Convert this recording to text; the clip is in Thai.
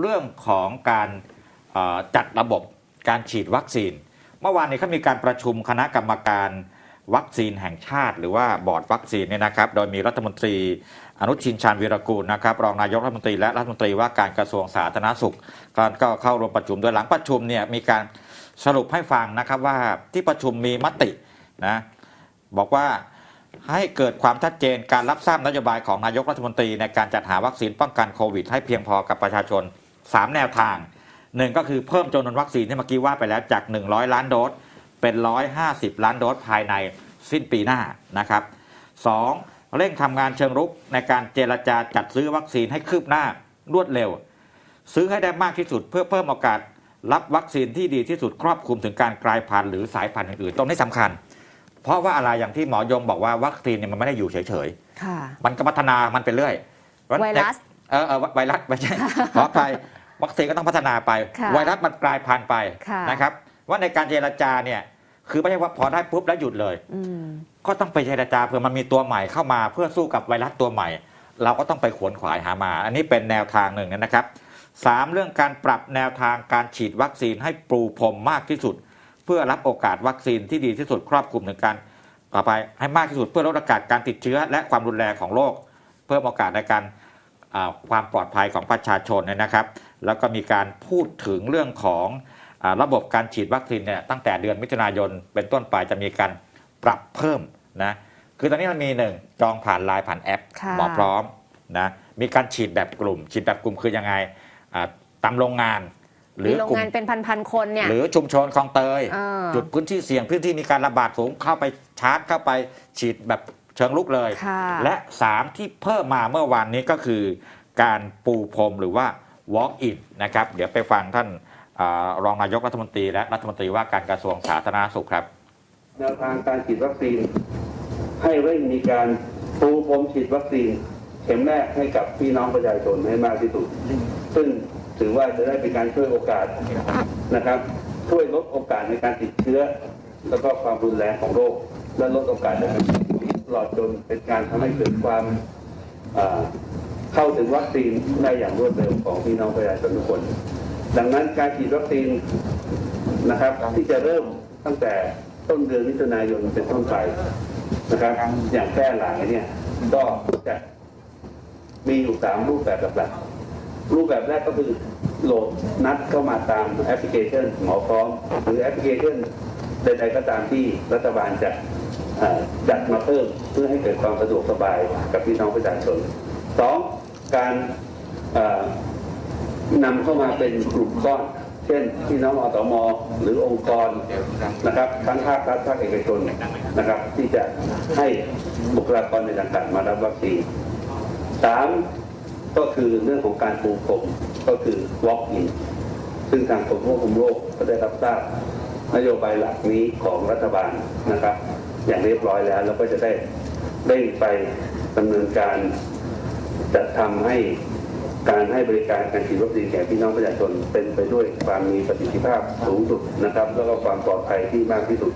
เรื่องของการจัดระบบการฉีดวัคซีน เมื่อวานนี้เขามีการประชุมคณะกรรมการวัคซีนแห่งชาติ หรือว่าบอร์ดวัคซีนเนี่ยนะครับ โดยมีรัฐมนตรีอนุทินชาญวีรกูลนะครับรองนายกรัฐมนตรีและรัฐมนตรีว่าการกระทรวงสาธารณสุขก็เข้าร่วมประชุมโดยหลังประชุมเนี่ยมีการสรุปให้ฟังนะครับว่าที่ประชุมมีมตินะบอกว่าให้เกิดความชัดเจนการรับทราบนโยบายของนายกรัฐมนตรีในการจัดหาวัคซีนป้องกันโควิด ให้เพียงพอกับประชาชน 3 แนวทางหนึ่งก็คือเพิ่มจำนวนวัคซีนที่เมื่อกี้ว่าไปแล้วจาก 100 ล้านโดสเป็น 150 ล้านโดสภายในสิ้นปีหน้านะครับสองเร่งทำงานเชิงรุกในการเจรจาจัดซื้อวัคซีนให้คืบหน้ารวดเร็ว ซื้อให้ได้มากที่สุดเพื่อเพิ่มโอกาสรับวัคซีนที่ดีที่สุดครอบคลุมถึงการกลายพันธุ์หรือสายพันธุ์อื่นๆตรงนี้สำคัญ เพราะว่าอะไรอย่างที่หมอยงบอกว่าวัคซีนเนี่ยมันไม่ได้อยู่เฉยค่ะๆมันก็พัฒนามันไปเรื่อยไวรัส เออเออไวรัสไม่ใช่ขออภัยวัคซีนก็ต้องพัฒนาไปค่ะไวรัสมันกลายพันธุ์ไปค่ะนะครับ ว่าในการเจรจาเนี่ยคือไม่ใช่ว่าพอได้ปุ๊บแล้วหยุดเลยอืมก็ต้องไปเจรจาเผื่อมันมีตัวใหม่เข้ามาเพื่อสู้กับไวรัสตัวใหม่ เราก็ต้องไปขวนขวายหามา อันนี้เป็นแนวทางหนึ่งนะครับสามเรื่องการปรับแนวทางการฉีดวัคซีนให้ปรูพรมมากที่สุด เพื่อรับโอกาสวัคซีนที่ดีที่สุดครอบคลุมถึงการต่อไปให้มากที่สุดเพื่อลดโอกาสการติดเชื้อ และความรุนแรงของโรคเพิ่มโอกาสในการอ่า ความปลอดภัยของประชาชนเนี่ยนะครับ แล้วก็มีการพูดถึงเรื่องของอาระบบการฉีดวัคซีนเนี่ยตั้งแต่เดือนมิถุนายนเป็นต้นไปจะมีการปรับเพิ่มนะคือตอนนี้มันมีหนึ่งจองผ่านไลน์ผ่านแอปค่ะหมอพร้อมนะมีการฉีดแบบกลุ่ม ฉีดแบบกลุ่มคือยังไงอ่าตามโรงงาน หรืมีอโรงกลุ่มงานเป็นพันๆคนเนี่ยหรือชุมชนคลองเตยเออจุดพื้นที่เสี่ยงพื้นที่มีการระบาดสูงเข้าไปชาร์จเข้าไปฉีดแบบเชิงลุกเลยค่ะและ 3 ที่เพิ่มมาเมื่อวานนี้ก็คือการปูพรมหรือว่า walk in นะครับ เดี๋ยวไปฟังท่านอารองนายกรัฐมนตรีและรัฐมนตรีว่าการกระทรวงสาธารณสุขครับแนวทางการฉีดวัคซีน ให้เร่งมีการปูพรมฉีดวัคซีน เข็มแรกให้กับพี่น้องประชาชนให้มากที่สุด ซึ่งถือว่าจะได้เป็นการช่วยโอกาสนะครับ ช่วยลดโอกาสในการติดเชื้อ แล้วก็ความรุนแรงของโรคและลดโอกาสในการเสียชีวิตต ลอดจนเป็นการทำให้เกิดความเข้าถึงวัคซีนได้อย่างรวดเร็วของพี่น้องประชาชนทุกคน ดังนั้นการฉีดวัคซีนนะครับที่จะเริ่มตั้งแต่ต้นเดือนมิถุนายนเป็นต้นไปนะครับอย่างแพร่หลายเนี่ยก็จะมีอยู่สามรูปแบบหลักๆรูปแบบแรกก็คือโหลดนัดเข้ามาตามแอปพลิเคชันหมอพร้อม หรือแอปพลิเคชันใดๆก็ตามที่รัฐบาลจะ จัดมาเพิ่มเพื่อให้เกิดความสะดวกสบายกับพี่น้องประชาชนสองการนำเข้ามาเป็นกลุ่มก้อน เช่นพี่น้องอสมหรือองค์กรนะครับทั้งภาครัฐภาคเอกชนนะครับ ที่จะให้บุคลากรในต่างๆมารับวัคซีนสามก็คือเรื่องของการปูพรมก็คือ walk in ซึ่งทางกรมควบคุมโรคก็ได้รับทราบนโยบายหลักนี้ของรัฐบาลนะครับ อย่างเรียบร้อยแล้วเราก็จะได้เร่งไปดำเนินการจัดทำให้การให้บริการการฉีดวัคซีนแก่พี่น้องประชาชนเป็นไปด้วยความมีประสิทธิภาพสูงสุดนะครับ แล้วก็ความปลอดภัยที่มากที่สุด